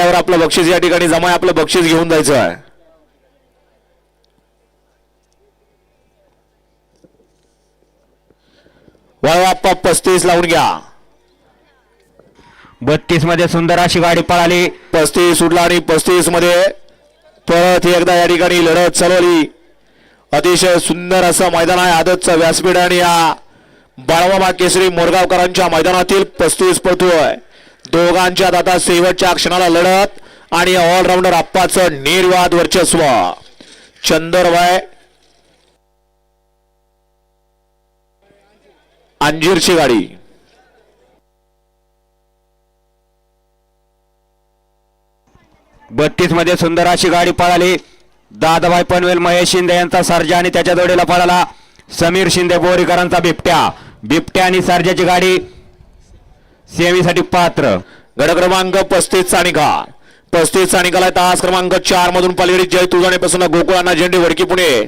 आपलं बक्षीस या ठिकाणी जमा आहे आपलं बक्षीस घेऊन जायचं आहे. वळवाप्पा पस्तीस लावून घ्या. बत्तीसमध्ये सुंदर अशी गाडी पळाली. पस्तीस उडला आणि पस्तीसमध्ये परत एकदा या ठिकाणी लढत चालवली. अतिशय सुंदर असं मैदान आहे आदतचं व्यासपीठ आणि या बाळवाबा केसरी मोरगावकरांच्या मैदानातील पस्तीस पळतोय दोघांच्या आता शेवटच्या क्षणाला लढत आणि ऑलराऊंडर आप्पाचं निर्वाद वर्चस्व. चंदरवाय. अंजीरची गाडी. बत्तीसमध्ये सुंदर अशी गाडी पळाली. दादाभाई पनवेल महेश शिंदे यांचा सर्जा आणि त्याच्या जोडीला पळाला. समीर शिंदे बोरीकरांचा बिबट्या. बिबट्या आणि सर्जाची गाडी. सेवेसाठी पात्र. गड क्रमांक पस्तीस चा निकाल पस्तीस चा निकाल आहे तास क्रमांक चार मधून पलीकडे जय तुळजाणीपासून गोकुळांना झेंडे वडकी पुणे.